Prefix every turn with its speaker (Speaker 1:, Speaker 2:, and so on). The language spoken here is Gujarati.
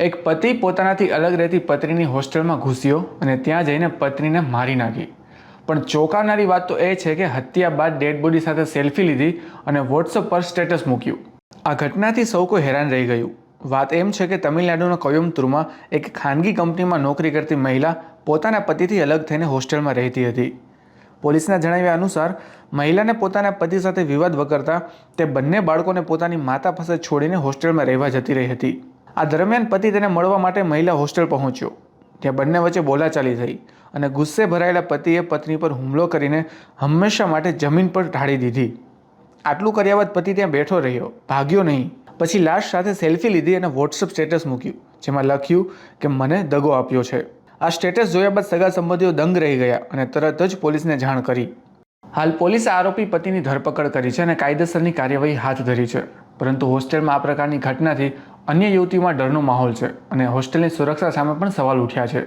Speaker 1: એક પતિ પોતાનાથી અલગ રહેતી પત્નીની હોસ્ટેલમાં ઘૂસ્યો અને ત્યાં જઈને પત્નીને મારી નાખી. પણ ચોંકાવનારી વાત તો એ છે કે હત્યા બાદ ડેડ બોડી સાથે સેલ્ફી લીધી અને વોટ્સઅપ પર સ્ટેટસ મૂક્યું. આ ઘટનાથી સૌ કોઈ હેરાન રહી ગયું. વાત એમ છે કે તમિલનાડુના કોયમ્બતુરમાં એક ખાનગી કંપનીમાં નોકરી કરતી મહિલા પોતાના પતિથી અલગ થઈને હોસ્ટેલમાં રહેતી હતી. પોલીસના જણાવ્યા અનુસાર, મહિલાને પોતાના પતિ સાથે વિવાદ વકરતા તે બંને બાળકોને પોતાની માતા પાસે છોડીને હોસ્ટેલમાં રહેવા જતી રહી હતી. આ દરમિયાન પતિ તેને મળવા માટે મહિલા હોસ્ટેલ પહોંચ્યો. ત્યાં બંને વચ્ચે બોલાચાલી થઈ અને ગુસ્સે ભરાયેલા પતિએ પત્ની પર હુમલો કરીને હંમેશા માટે જમીન પર ઢાળી દીધી. આટલું કર્યા બાદ પતિ ત્યાં બેઠો રહ્યો, ભાગ્યો નહીં. પછી લાશ સાથે સેલ્ફી લીધી અને વોટ્સઅપ સ્ટેટસ મૂક્યું, જેમાં લખ્યું કે મને દગો આપ્યો છે. આ સ્ટેટસ જોયા બાદ સગા સંબંધીઓ દંગ રહી ગયા અને તરત જ પોલીસને જાણ કરી. હાલ પોલીસે આરોપી પતિની ધરપકડ કરી છે અને કાયદેસરની કાર્યવાહી હાથ ધરી છે. પરંતુ હોસ્ટેલમાં આ પ્રકારની ઘટનાથી અન્ય યુવતીઓમાં ડરનો માહોલ છે અને હોસ્ટેલની સુરક્ષા સામે પણ સવાલ ઉઠ્યા છે.